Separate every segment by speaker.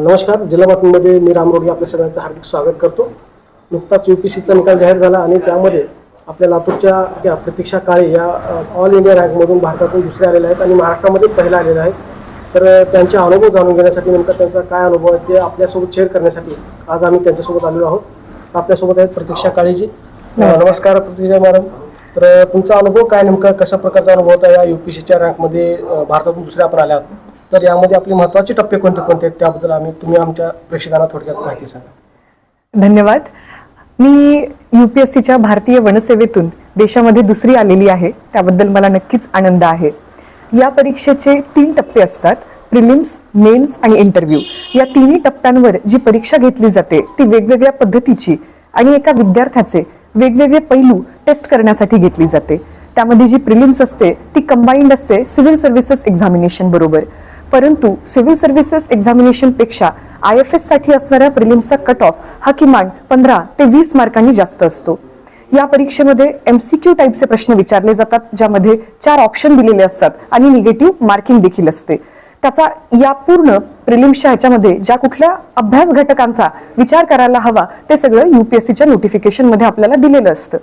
Speaker 1: नमस्कार जिल्हा बातमीमध्ये मी राम रोडगे आपल्या सगळ्यांचं हार्दिक स्वागत करतो. नुकताच युपीसीचा निकाल जाहीर झाला आणि त्यामध्ये आपल्या लातूरच्या त्या प्रतीक्षा काळे या ऑल इंडिया रँकमधून भारतातून दुसऱ्या आलेल्या आहेत आणि महाराष्ट्रामध्ये पहिला आलेल्या आहेत तर त्यांचे अनुभव जाणून घेण्यासाठी नेमका त्यांचा काय अनुभव आहे ते आपल्यासोबत शेअर करण्यासाठी आज आम्ही त्यांच्यासोबत आलेलो आहोत. आपल्यासोबत आहेत प्रतीक्षा काळेजी. नमस्कार. प्रतीक्षा मॅडम. तर तुमचा अनुभव काय नेमका कशा प्रकारचा अनुभव होता या युपीसीच्या रँकमध्ये अ, भारतातून दुसऱ्या आपण आल्या आहात? तर यामध्ये आपले महत्त्वाचे टप्पे कोणते कोणते आहेत त्याबद्दल आम्ही तुम्ही आमच्या प्रेक्षकांना थोडक्यात माहिती सांगा.
Speaker 2: धन्यवाद. मी युपीएससीच्या भारतीय वनसेवेतून देशामध्ये दुसरी आलेली आहे. त्याबद्दल मला नक्कीच आनंद आहे. या परीक्षेचे तीन टप्पे असतात. प्रिलिम्स मेन्स आणि इंटरव्ह्यू. या तिन्ही टप्प्यांवर जी परीक्षा घेतली जाते ती वेगवेगळ्या पद्धतीची आणि एका विद्यार्थ्याचे वेगवेगळे पैलू टेस्ट करण्यासाठी घेतली जाते. त्यामध्ये जी प्रिलिम्स असते ती कंबाईंड असते सिव्हिल सर्व्हिसेस एक्झामिनेशन बरोबर. परंतु सिव्हिल सर्व्हिसेस एक्झामिनेशनपेक्षा आय एफ एससाठी असणाऱ्या प्रिलिम्सचा कट ऑफ हा किमान पंधरा ते वीस मार्कांनी जास्त असतो. या परीक्षेमध्ये एमसीक्यू टाईपचे प्रश्न विचारले जातात ज्यामध्ये चार ऑप्शन दिलेले असतात आणि निगेटिव्ह मार्किंग देखील असते. त्याचा या पूर्ण प्रिलिम्सच्या ह्याच्यामध्ये ज्या कुठल्या अभ्यास घटकांचा विचार करायला हवा ते सगळं युपीएससीच्या नोटिफिकेशनमध्ये आपल्याला दिलेलं असतं.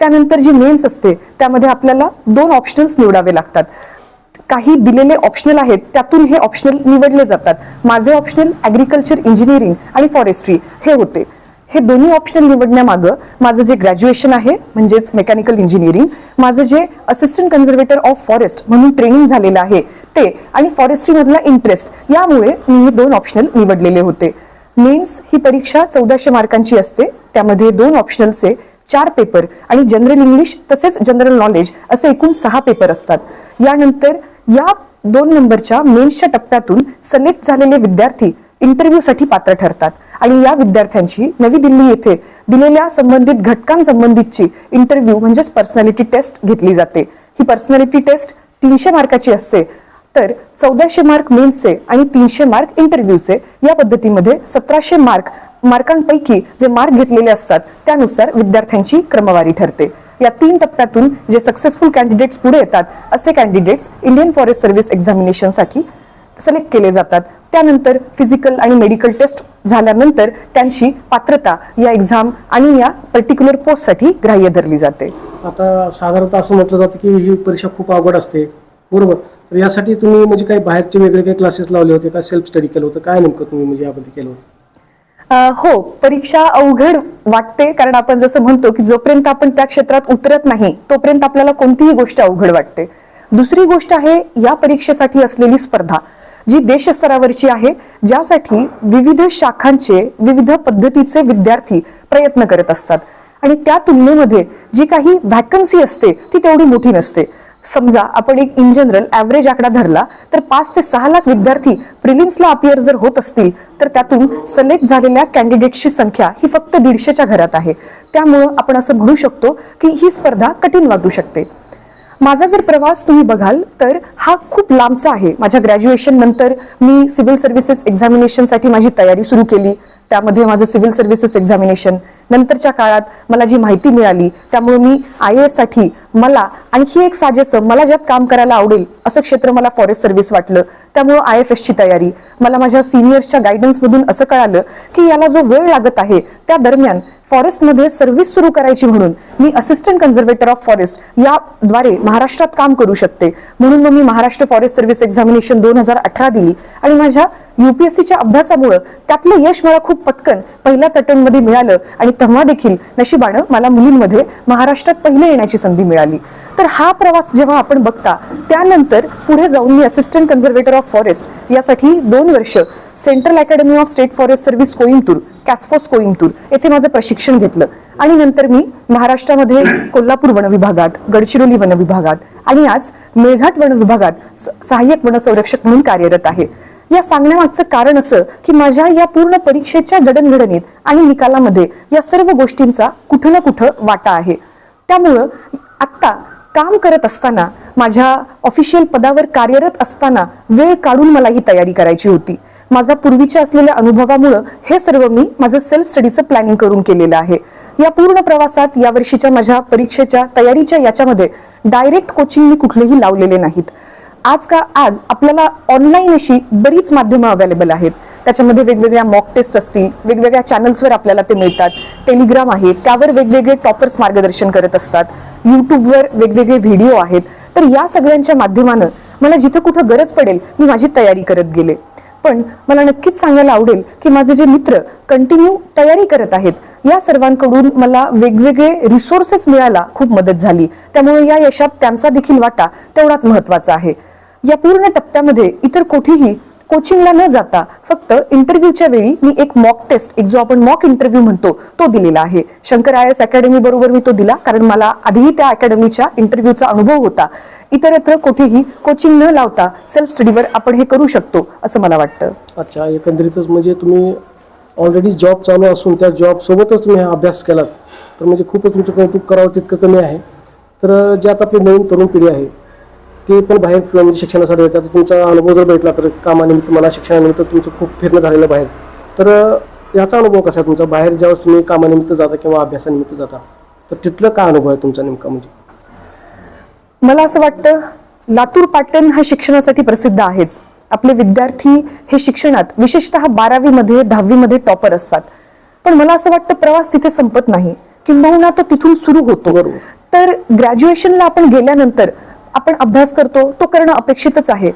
Speaker 2: त्यानंतर जी मेन्स असते त्यामध्ये आपल्याला दोन ऑप्शन्स निवडावे लागतात. काही दिलेले ऑप्शनल आहेत त्यातून हे ऑप्शनल निवडले जातात. माझे ऑप्शनल ॲग्रिकल्चर इंजिनिअरिंग आणि फॉरेस्ट्री हे होते. हे दोन्ही ऑप्शनल निवडण्यामागं माझं जे ग्रॅज्युएशन आहे म्हणजेच मेकॅनिकल इंजिनिअरिंग माझं जे असिस्टंट कन्झर्वेटर ऑफ फॉरेस्ट म्हणून ट्रेनिंग झालेलं आहे ते आणि फॉरेस्ट्रीमधला इंटरेस्ट यामुळे मी हे दोन ऑप्शनल निवडलेले होते. मेन्स ही परीक्षा चौदाशे मार्कांची असते त्यामध्ये दोन ऑप्शनलचे चार पेपर आणि जनरल इंग्लिश तसेच जनरल नॉलेज असे एकूण सहा पेपर असतात. यानंतर या दोन नंबरच्या मेन्सच्या टप्प्यातून सिलेक्ट झालेले विद्यार्थी इंटरव्ह्यूसाठी पात्र ठरतात. आणि या विद्यार्थ्यांची नवी दिल्ली येथे दिलेल्या संबंधित घटकांसंबंधितची इंटरव्ह्यू म्हणजेच पर्सनॅलिटी टेस्ट घेतली जाते. ही पर्सनॅलिटी टेस्ट तीनशे मार्काची असते. तर चौदाशे मार्क मेन्सचे आणि तीनशे मार्क इंटरव्ह्यूचे या पद्धतीमध्ये सतराशे मार्क मार्कांपैकी जे मार्क घेतलेले असतात त्यानुसार विद्यार्थ्यांची क्रमवारी ठरते. या तीन टप्प्यातून जे सक्सेसफुल कॅन्डिडेट्स पुढे येतात असे कॅन्डिडेट्स इंडियन फॉरेस्ट सर्व्हिस एक्झामिनेशनसाठी सिलेक्ट केले जातात. त्यानंतर फिजिकल आणि मेडिकल टेस्ट झाल्यानंतर त्यांची पात्रता या एक्झाम आणि या पर्टिक्युलर पोस्टसाठी ग्राह्य धरली जाते.
Speaker 1: आता साधारणतः असं म्हटलं जातं की ही परीक्षा खूप अवघड असते. बरोबर. तर यासाठी तुम्ही म्हणजे काही बाहेरचे वेगळे काही क्लासेस लावले होते का? सेल्फ स्टडी केलं होतं. काय नेमकं तुम्ही म्हणजे यामध्ये केलं होतं?
Speaker 2: हो परीक्षा अवघड वाटते कारण आपण जसं म्हणतो की जोपर्यंत आपण त्या क्षेत्रात उतरत नाही तोपर्यंत आपल्याला कोणतीही गोष्ट अवघड वाटते. दुसरी गोष्ट आहे या परीक्षेसाठी असलेली स्पर्धा जी देशस्तरावरची आहे ज्यासाठी विविध शाखांचे विविध पद्धतीचे विद्यार्थी प्रयत्न करत असतात. आणि त्या तुलनेमध्ये जी काही व्हॅकन्सी असते ती तेवढी मोठी नसते. समजा आपण एक इन जनरल ॲव्हरेज आकडा धरला तर पाच ते सहा लाख विद्यार्थी प्रिलिम्सला अपियर जर होत असतील तर त्यातून सिलेक्ट झालेल्या कॅन्डिडेट्सची संख्या ही फक्त दीडशेच्या घरात आहे. त्यामुळं आपण असं म्हणू शकतो की ही स्पर्धा कठीण वाटू शकते. माझा जर प्रवास तुम्ही बघाल तर हा खूप लांबचा आहे. माझ्या ग्रॅज्युएशन नंतर मी सिव्हिल सर्व्हिसेस एक्झामिनेशनसाठी माझी तयारी सुरू केली. त्यामध्ये माझं सिव्हिल सर्व्हिसेस एक्झामिनेशन. नंतरच्या काळात मला जी माहिती मिळाली त्यामुळे मी आय एससाठी मला आणखी एक साजेसं मला ज्यात काम करायला आवडेल असं क्षेत्र मला फॉरेस्ट सर्व्हिस वाटलं. त्यामुळं आय एफ ची तयारी. मला माझ्या सिनियर्सच्या गायडन्स मधून असं कळालं की याला जो वेळ लागत आहे त्या दरम्यान फॉरेस्टमध्ये सर्व्हिस सुरू करायची म्हणून मी असिस्टंट कन्झर्वेटर ऑफ फॉरेस्ट याद्वारे महाराष्ट्रात काम करू शकते. म्हणून मग मी महाराष्ट्र फॉरेस्ट सर्व्हिस एक्झामिनेशन दोन हजार अठरा दिली. आणि माझ्या युपीएससीच्या अभ्यासामुळं त्यातलं यश मला खूप पटकन पहिल्याच अटेम्प्ट मिळालं आणि तेव्हा देखील नशिबानं मला मुलींमध्ये महाराष्ट्रात पहिले येण्याची संधी मिळाली. तर हा प्रवास जेव्हा आपण बघता त्यानंतर पुढे जाऊन मी असिस्टंट कन्झर्वेटर ऑफ फॉरेस्ट यासाठी दोन वर्ष central academy of state forest service Coimbatore CASFOS Coimbatore येथे माझं प्रशिक्षण घेतलं. आणि नंतर मी महाराष्ट्रामध्ये कोल्हापूर वन विभागात गडचिरोली वन विभागात आणि आज मेळघाट वन विभागात सहाय्यक सहाय्यक वनसंरक्षक म्हणून कार्यरत आहे. या सांगण्यामागचं कारण असं की माझ्या या पूर्ण परीक्षेच्या जडणघडणीत आणि निकालामध्ये या सर्व गोष्टींचा कुठं ना कुठं वाटा आहे. त्यामुळं आत्ता काम करत असताना माझ्या ऑफिशियल पदावर कार्यरत असताना वेळ काढून मला ही तयारी करायची होती. माझा पूर्वीच्या असलेल्या अनुभवामुळं हे सर्व मी माझं सेल्फ स्टडीचं प्लॅनिंग करून केलेलं आहे. या पूर्ण प्रवासात या वर्षीच्या माझ्या परीक्षेच्या तयारीच्या याच्यामध्ये डायरेक्ट कोचिंग मी कुठलेही लावलेले नाहीत. आज का आज आपल्याला ऑनलाईन अशी बरीच माध्यमं अवेलेबल आहेत. त्याच्यामध्ये वेगवेगळ्या मॉक टेस्ट असतील वेगवेगळ्या चॅनल्सवर आपल्याला ते मिळतात. टेलिग्राम आहे त्यावर वेगवेगळे टॉपर्स मार्गदर्शन करत असतात. यूट्यूबवर वेगवेगळे व्हिडिओ आहेत. तर या सगळ्यांच्या माध्यमानं मला जिथं कुठं गरज पडेल मी माझी तयारी करत गेले. पण मला नक्कीच सांगायला आवडेल की माझे जे मित्र कंटिन्यू तयारी करत आहेत या सर्वांकडून मला वेगवेगळे रिसोर्सेस मिळायला खूप मदत झाली. त्यामुळे या यशात त्यांचा देखील वाटा तेवढाच महत्त्वाचा आहे. या पूर्ण टप्प्यामध्ये इतर कुठेही कोचिंगला न जाता फक्त इंटरव्ह्यूच्या वेळी मी एक मॉक टेस्ट एक जो आपण मॉक इंटरव्ह्यू म्हणतो तो दिलेला आहे. शंकर आय एस अकॅडमी बरोबर मी तो दिला कारण मला आधीही त्या अकॅडमीच्या इंटरव्ह्यूचा अनुभव होता. इतरत्र कुठेही कोचिंग न लावता सेल्फ स्टडीवर आपण हे करू शकतो असं मला वाटतं.
Speaker 1: अच्छा एकंदरीतच म्हणजे तुम्ही ऑलरेडी जॉब चालू असून त्या जॉब सोबतच तुम्ही हा अभ्यास केलात तर म्हणजे खूपच तुमचं कौतुक करावं तितकं कमी आहे. तर जे आता आपली नवीन तरुण पिढी आहे ते पण बाहेर म्हणजे शिक्षणासाठी येतात. तुमचा अनुभव जर भेटला तर कामानिमित्त मला शिक्षणानिमित्त तुमचं खूप फिरणं झालेलं बाहेर. तर याचा अनुभव कसा आहे तुमचा? बाहेर ज्यावेळेस तुम्ही कामानिमित्त जाता किंवा अभ्यासानिमित्त जाता तर तिथलं काय अनुभव आहे तुमचा नेमका म्हणजे?
Speaker 2: मला असं वाटतं लातूर पाटण हा शिक्षणासाठी प्रसिद्ध आहेच. आपले विद्यार्थी हे शिक्षणात विशेषतः बारावीमध्ये दहावीमध्ये टॉपर असतात. पण मला असं वाटतं प्रवास तिथे संपत नाही. किंबहुना तो तिथून सुरू होतो.
Speaker 1: बरोबर.
Speaker 2: तर ग्रॅज्युएशनला आपण गेल्यानंतर आपण अभ्यास करतो तो करणं अपेक्षितच आहे.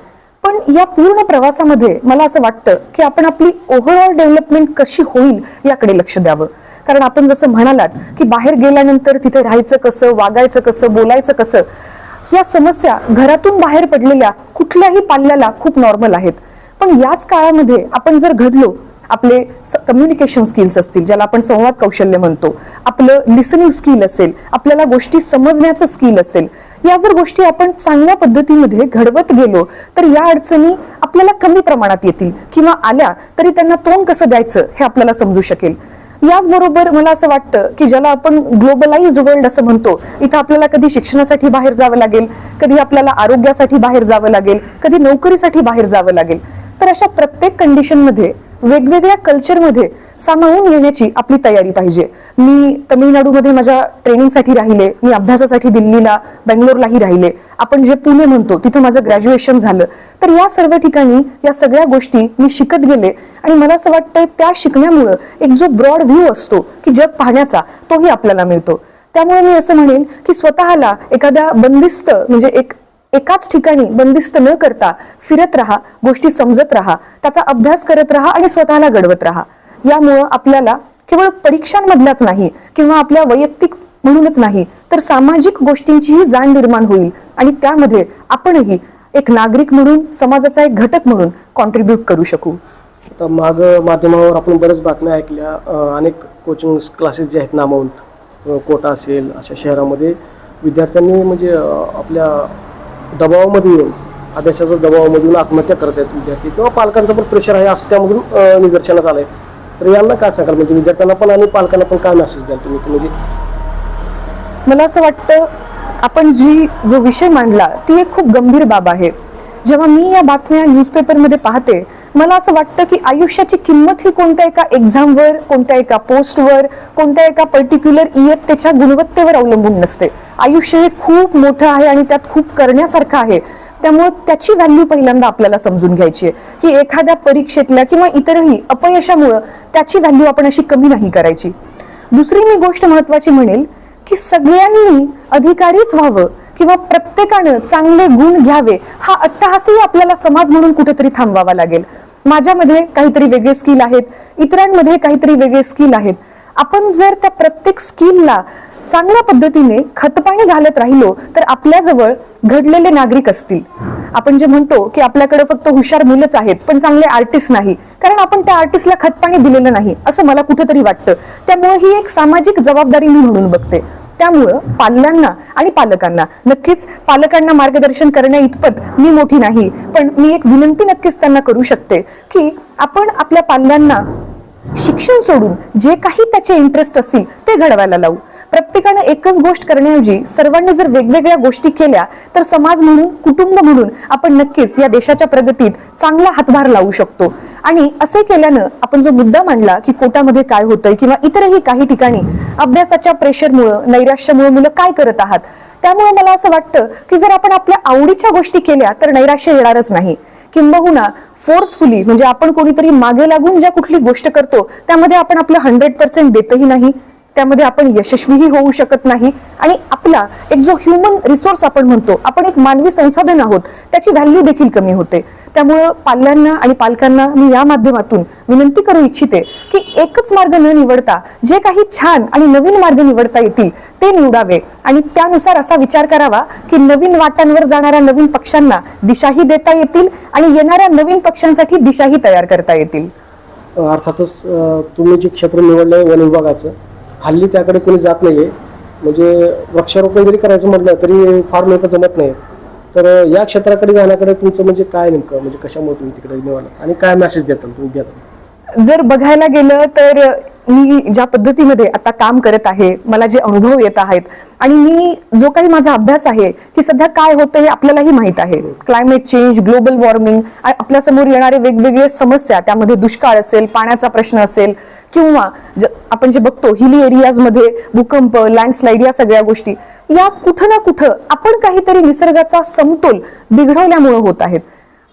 Speaker 2: पण या पूर्ण प्रवासामध्ये मला असं वाटतं की आपण आपली ओव्हरऑल डेव्हलपमेंट कशी होईल याकडे लक्ष द्यावं. कारण आपण जसं म्हणालात की बाहेर गेल्यानंतर तिथे राहायचं कसं वागायचं कसं बोलायचं कसं या समस्या घरातून बाहेर पडलेल्या कुठल्याही पाल्याला खूप नॉर्मल आहेत. पण याच काळामध्ये आपण जर घडलो आपले कम्युनिकेशन स्किल्स असतील ज्याला आपण संवाद कौशल्य म्हणतो आपलं लिसनिंग स्किल असेल आपल्याला गोष्टी समजण्याचं स्किल असेल या जर गोष्टी आपण चांगल्या पद्धतीमध्ये घडवत गेलो तर या अडचणी आपल्याला कमी प्रमाणात येतील किंवा आल्या तरी त्यांना तोंड कसं द्यायचं हे आपल्याला समजू शकेल. याचबरोबर मला असं वाटतं की ज्याला आपण ग्लोबलाइज वर्ल्ड असं म्हणतो इथं आपल्याला कधी शिक्षणासाठी बाहेर जावं लागेल कधी आपल्याला आरोग्यासाठी बाहेर जावं लागेल कधी नोकरीसाठी बाहेर जावं लागेल तर अशा प्रत्येक कंडिशनमध्ये वेगवेगळ्या कल्चरमध्ये सामावून येण्याची आपली तयारी पाहिजे. मी तमिळनाडूमध्ये माझ्या ट्रेनिंगसाठी राहिले मी अभ्यासासाठी दिल्लीला बेंगलोरलाही राहिले. आपण जे पुणे म्हणतो तिथं माझं ग्रॅज्युएशन झालं. तर या सर्व ठिकाणी या सगळ्या गोष्टी मी शिकत गेले. आणि मला असं वाटतंय त्या शिकण्यामुळं एक जो ब्रॉड व्ह्यू असतो की जग पाहण्याचा तोही आपल्याला मिळतो. त्यामुळे मी असं म्हणेन की स्वतःला एखाद्या बंदिस्त म्हणजे एक एकाच ठिकाणी बंदिस्त न करता फिरत राहा गोष्टी समजत राहा त्याचा अभ्यास करत राहा आणि स्वतःला घडवत राहा. यामुळं आपल्याला केवळ परीक्षांमधलाच नाही किंवा आपल्या वैयक्तिक म्हणूनच नाही तर सामाजिक गोष्टींचीही जाण निर्माण होईल. आणि त्यामध्ये आपणही एक नागरिक म्हणून समाजाचा एक घटक म्हणून कॉन्ट्रीब्युट करू शकू.
Speaker 1: आता माग माध्यमावर आपण बऱ्याच बातम्या ऐकल्या. अनेक कोचिंग क्लासेस जे आहेत नामवंत कोटा असेल अशा शहरामध्ये विद्यार्थ्यांनी म्हणजे आपल्या दबावामध्ये येऊन अभ्यासाच्या दबावामधून आत्महत्या करत आहेत विद्यार्थी किंवा पालकांचं पण प्रेशर आहे असं त्यामधून अं, आलं आलंय. तर यांना काय सांगाल? म्हणजे विद्यार्थ्यांना पण आणि पालकांना पण काय मेसेज द्याल तुम्ही? म्हणजे
Speaker 2: मला असं वाटतं आपण जी जो विषय मांडला ती एक खूप गंभीर बाब आहे. जेव्हा मी या बातम्या न्यूजपेपरमध्ये पाहते मला असं वाटतं की आयुष्याची किंमत ही कोणत्या एका एक्झामवर कोणत्या एका पोस्टवर कोणत्या एका पर्टिक्युलर इयत्तेच्या गुणवत्तेवर अवलंबून नसते. आयुष्य हे खूप मोठं आहे आणि त्यात खूप करण्यासारखं आहे. त्यामुळे त्याची व्हॅल्यू पहिल्यांदा आपल्याला समजून घ्यायची आहे. की एखाद्या परीक्षेतल्या किंवा इतरही अपयशामुळं त्याची व्हॅल्यू आपण अशी कमी नाही करायची. दुसरी मी गोष्ट महत्वाची म्हणेल की सगळ्यांनी अधिकारीच व्हावं किंवा प्रत्येकानं चांगले गुण घ्यावे हा अट्टहासही आपल्याला समाज म्हणून कुठेतरी थांबवावा लागेल. माझ्यामध्ये काहीतरी वेगळे स्किल आहेत इतरांमध्ये काहीतरी वेगळे स्किल आहेत. आपण जर त्या प्रत्येक स्किलला चांगल्या पद्धतीने खतपाणी घालत राहिलो तर आपल्याजवळ घडलेले नागरिक असतील. आपण जे म्हणतो की आपल्याकडे फक्त हुशार मुलंच आहेत पण चांगले आर्टिस्ट नाही. कारण आपण त्या आर्टिस्टला खतपाणी दिलेलं नाही असं मला कुठेतरी वाटतं. त्यामुळे ही एक सामाजिक जबाबदारी मी म्हणून बघते. त्यामुळं पाल्यांना आणि पालकांना नक्कीच पालकांना मार्गदर्शन करण्या इतपत मी मोठी नाही पण मी एक विनंती नक्कीच त्यांना करू शकते की आपण आपल्या पाल्यांना शिक्षण सोडून जे काही त्याचे इंटरेस्ट असतील ते घडवायला लावू. प्रत्येकानं एकच गोष्ट करण्याऐवजी सर्वांनी जर वेगवेगळ्या गोष्टी केल्या तर समाज म्हणून कुटुंब म्हणून आपण नक्कीच या देशाच्या प्रगतीत चांगला हातभार लावू शकतो. आणि असे केल्यानं आपण जो मुद्दा मांडला की कोटामध्ये काय होतंय किंवा इतरही काही ठिकाणी अभ्यासाच्या प्रेशरमुळं नैराश्यामुळे मुलं काय करत आहात त्यामुळे मला असं वाटतं की जर आपण आपल्या आवडीच्या गोष्टी केल्या तर नैराश्य येणारच नाही. किंबहुना फोर्सफुली म्हणजे आपण कोणीतरी मागे लागून ज्या कुठली गोष्ट करतो त्यामध्ये आपण आपलं हंड्रेड पर्सेंट देतही नाही. त्यामध्ये आपण यशस्वीही होऊ शकत नाही. आणि आपला एक जो ह्युमन रिसोर्स आपण म्हणतो आपण एक मानवी संसाधन आहोत त्याची व्हॅल्यू देखील कमी होते. त्यामुळं पाल्यांना आणि पालकांना मी या माध्यमातून विनंती करू इच्छिते की एकच मार्ग न निवडता जे काही छान आणि नवीन मार्ग निवडता येतील ते निवडावे. आणि त्यानुसार असा विचार करावा की नवीन वाटांवर जाणाऱ्या नवीन पक्षांना दिशाही देता येतील आणि येणाऱ्या नवीन पक्षांसाठी दिशाही तयार करता येतील.
Speaker 1: अर्थातच तुम्ही जे क्षेत्र निवडलं वन विभागाचं हल्ली त्याकडे कोणी जात नाहीये. म्हणजे वृक्षारोपण जरी करायचं म्हटलं तरी फार लोक जमत नाही तर या क्षेत्राकडे जाण्याकडे तुमचं म्हणजे काय नेमकं? म्हणजे कशामुळे तुम्ही तिकडे निवडलं आणि काय मेसेज देताल? तुम्ही देता
Speaker 2: जर बघायला गेलं तर मी ज्या पद्धतीमध्ये आता काम करत आहे मला जे अनुभव येत आहेत आणि मी जो काही माझा अभ्यास आहे की सध्या काय होतं हे आपल्यालाही माहीत आहे. क्लायमेट चेंज ग्लोबल वॉर्मिंग आपल्यासमोर येणारे वेगवेगळे समस्या त्यामध्ये दुष्काळ असेल पाण्याचा प्रश्न असेल किंवा आपण जे बघतो हिली एरियाजमध्ये भूकंप लँडस्लाईड या सगळ्या गोष्टी या कुठं ना कुठं आपण काहीतरी निसर्गाचा समतोल बिघडवल्यामुळे होत आहेत.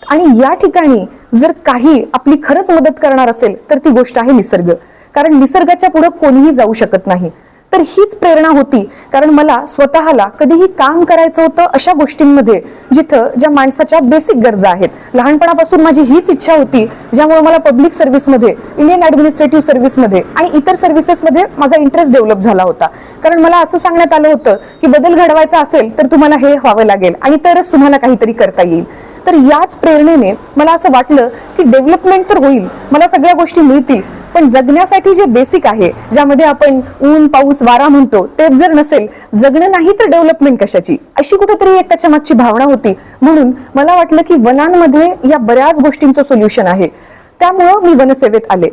Speaker 2: आणि या ठिकाणी जर काही आपली खरंच मदत करणार असेल तर ती गोष्ट आहे निसर्ग. कारण निसर्गाच्या पुढे कोणीही जाऊ शकत नाही. तर हीच प्रेरणा होती. कारण मला स्वतःला कधीही काम करायचं होतं अशा गोष्टींमध्ये जिथं ज्या माणसाच्या बेसिक गरजा आहेत. लहानपणापासून माझी हीच इच्छा होती ज्यामुळे मला पब्लिक सर्व्हिसमध्ये इंडियन ऍडमिनिस्ट्रेटिव्ह सर्व्हिसमध्ये आणि इतर सर्व्हिसेसमध्ये माझा इंटरेस्ट डेव्हलप झाला होता. कारण मला असं सांगण्यात आलं होतं की बदल घडवायचा असेल तर तुम्हाला हे व्हावं लागेल आणि तरच तुम्हाला काहीतरी करता येईल. तर याच प्रेरणेने मला असं वाटलं की डेव्हलपमेंट तर होईल मला सगळ्या गोष्टी मिळतील पण जगण्यासाठी जे बेसिक आहे ज्यामध्ये आपण ऊन पाऊस वारा म्हणतो तेच जर नसेल जगणं नाही तर डेव्हलपमेंट कशाची? अशी कुठेतरी एक त्याच्या मागची भावना होती. म्हणून मला वाटलं की वनांमध्ये या बऱ्याच गोष्टींचं सोल्युशन आहे. त्यामुळं मी वनसेवेत आले.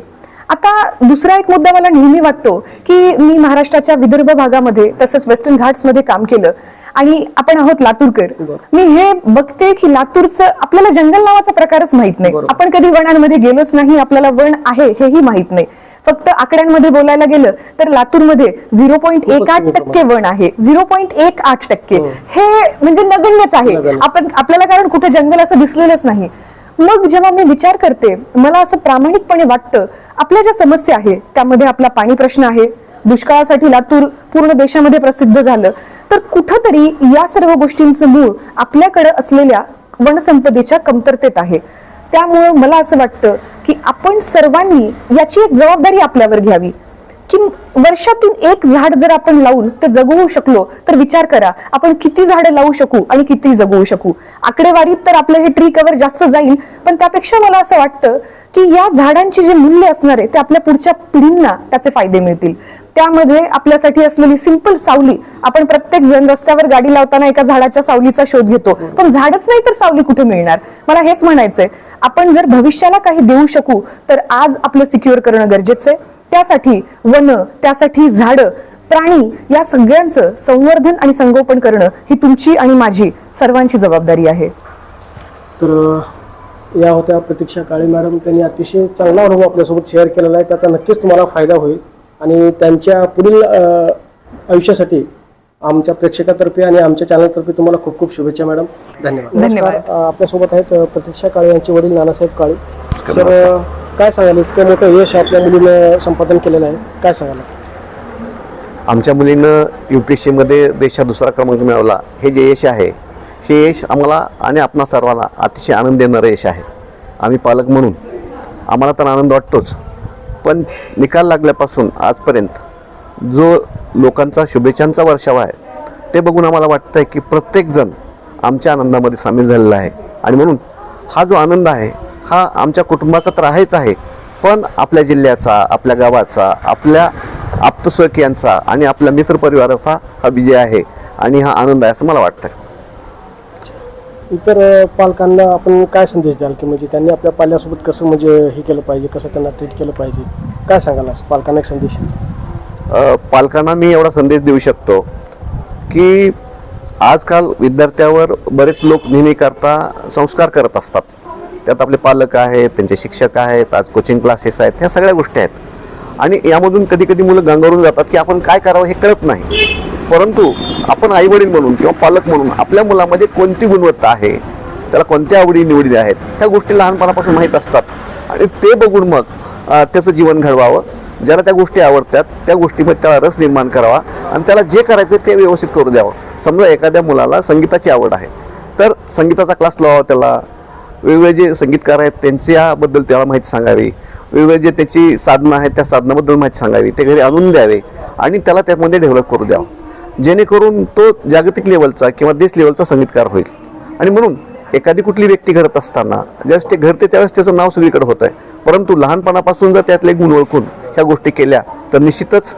Speaker 2: आता दुसरा एक मुद्दा मला नेहमी वाटतो की मी महाराष्ट्राच्या विदर्भ भागामध्ये तसंच वेस्टर्न घाट्समध्ये काम केलं आणि आपण आहोत लातूरकर. मी हे बघते की लातूरचं आपल्याला जंगल नावाचा प्रकारच माहीत नाही. आपण कधी वनांमध्ये गेलोच नाही आपल्याला वन आहे हेही माहीत नाही फक्त आकड्यांमध्ये बोलायला गेलं तर लातूरमध्ये झिरो पॉईंट एक आठ टक्के वन आहे झिरो पॉईंट एक आठ टक्के
Speaker 1: हो.
Speaker 2: हे म्हणजे नगण्यच आहे. आपण आपल्याला कारण कुठे जंगल असं दिसलेलंच नाही मग जेव्हा मी विचार करते मला असं प्रामाणिकपणे वाटतं आपल्या ज्या समस्या आहे त्यामध्ये आपला पाणी प्रश्न आहे दुष्काळासाठी लातूर पूर्ण देशामध्ये प्रसिद्ध झालं तर कुठंतरी या सर्व गोष्टींचं मूळ आपल्याकडे असलेल्या वनसंपदेच्या कमतरतेत आहे. त्यामुळं मला असं वाटतं की आपण सर्वांनी याची एक जबाबदारी आपल्यावर घ्यावी. की वर्षातून एक झाड जर आपण लावून ते जगवू शकलो तर विचार करा आपण किती झाडं लावू शकू आणि किती जगवू शकू? आकडेवारीत तर आपलं हे ट्री कव्हर जास्त जाईल पण त्यापेक्षा मला असं वाटतं की या झाडांचे जे मूल्य असणार आहे ते आपल्या पुढच्या पिढींना त्याचे फायदे मिळतील. त्यामध्ये आपल्यासाठी असलेली सिंपल सावली आपण प्रत्येक जण रस्त्यावर गाडी लावताना एका झाडाच्या सावलीचा शोध घेतो. पण झाडच नाही तर सावली कुठे मिळणार? मला हेच म्हणायचंय आपण जर भविष्याला काही देऊ शकू तर आज आपलं सिक्युअर करणं गरजेचं आहे. त्यासाठी वन त्यासाठी झाडं प्राणी या सगळ्यांचं संवर्धन आणि संगोपन करणं ही तुमची आणि माझी सर्वांची जबाबदारी आहे.
Speaker 1: तर या होत्या प्रतीक्षा काळे मॅडम. त्यांनी अतिशय चांगला अनुभव आपल्यासोबत शेअर केलेला आहे. त्याचा नक्कीच तुम्हाला फायदा होईल. आणि त्यांच्या पुढील आयुष्यासाठी आमच्या प्रेक्षकातर्फे आणि आमच्या चॅनलतर्फे तुम्हाला खूप खूप शुभेच्छा मॅडम. धन्यवाद.
Speaker 2: धन्यवाद.
Speaker 1: आपल्यासोबत आहेत प्रतीक्षा काळे यांचे वडील नानासाहेब काळे. सर काय सांगाल? इतकं मोठं यश आपल्या मुलीनं संपादन केलेलं आहे. काय सांगाल?
Speaker 3: आमच्या मुलीनं यू पी एस सीमध्ये देशात दुसरा क्रमांक मिळवला. हे जे यश आहे हे यश आम्हाला आणि आपणा सर्वांना अतिशय आनंद देणारं यश आहे. आम्ही पालक म्हणून. आम्हाला तर आनंद वाटतोच. पण निकाल लागल्यापासून आजपर्यंत जो लोकांचा शुभेच्छांचा वर्षाव आहे ते बघून आम्हाला वाटतं आहे की प्रत्येकजण आमच्या आनंदामध्ये सामील झालेला आहे. आणि म्हणून हा जो आनंद आहे हा आमच्या कुटुंबाचा तर आहेच आहे पण आपल्या जिल्ह्याचा आपल्या गावाचा आपल्या आप्तस्वकीयांचा आणि आपल्या मित्रपरिवाराचा हा विजय आहे आणि हा आनंद आहे असं मला वाटतं
Speaker 1: इतर पालकांना आपण काय संदेश द्याल की म्हणजे त्यांनी आपल्या पाल्यासोबत कसं म्हणजे हे केलं पाहिजे कसं त्यांना ट्रीट केलं पाहिजे? काय सांगाल पालकांना एक संदेश.
Speaker 3: पालकांना मी एवढा संदेश देऊ शकतो की आजकाल विद्यार्थ्यावर बरेच लोक नेहमी करता संस्कार करत असतात. त्यात आपले पालक आहेत त्यांचे शिक्षक आहेत आज कोचिंग क्लासेस आहेत ह्या सगळ्या गोष्टी आहेत. आणि यामधून कधी कधी मुलं गंगावरून जातात की आपण काय करावं हे कळत नाही. परंतु आपण आईवडील म्हणून किंवा पालक म्हणून आपल्या मुलामध्ये कोणती गुणवत्ता आहे त्याला कोणत्या आवडी निवडी आहेत त्या गोष्टी लहानपणापासून माहीत असतात. आणि ते बघून मग त्याचं जीवन घडवावं. ज्याला त्या गोष्टी आवडतात त्या गोष्टीमध्ये त्याला रस निर्माण करावा आणि त्याला जे करायचं ते व्यवस्थित करू द्यावं. समजा एखाद्या मुलाला संगीताची आवड आहे तर संगीताचा क्लास लावावा त्याला. वेगवेगळे जे संगीतकार आहेत त्यांच्याबद्दल त्याला माहिती सांगावी. वेगवेगळे जे त्याची साधनं आहेत त्या साधनाबद्दल माहिती सांगावी. ते घरी आणून द्यावे आणि त्याला त्यामध्ये डेव्हलप करू द्यावं. जेणेकरून तो जागतिक लेवलचा किंवा देश लेवलचा संगीतकार होईल. आणि म्हणून एखादी कुठली व्यक्ती घडत असताना ज्यावेळेस ते घडते त्यावेळेस त्याचं नाव सगळीकडे होत आहे परंतु लहानपणापासून जर त्यातले गुण ओळखून ह्या गोष्टी केल्या तर निश्चितच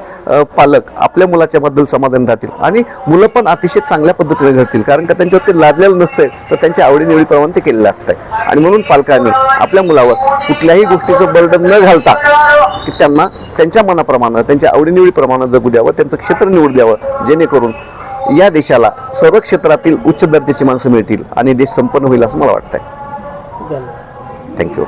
Speaker 3: पालक आपल्या मुलाच्या बद्दल समाधान राहतील. आणि मुलं पण अतिशय चांगल्या पद्धतीने घडतील. कारण का त्यांच्यावर ते लादलेलं नसतंय तर त्यांच्या आवडीनिवडीप्रमाणे ते केलेलं असतंय. आणि म्हणून पालकांनी आपल्या मुलावर कुठल्याही गोष्टीचं बर्डन न घालता की त्यांना त्यांच्या मनाप्रमाणे त्यांच्या आवडीनिवडीप्रमाणे जगू द्यावं त्यांचं क्षेत्र निवड द्यावं जेणेकरून या देशाला सर्व क्षेत्रातील उच्च दर्जाची माणसं मिळतील आणि देश संपन्न होईल असं मला वाटतंय.
Speaker 1: धन्यवाद.
Speaker 3: थँक्यू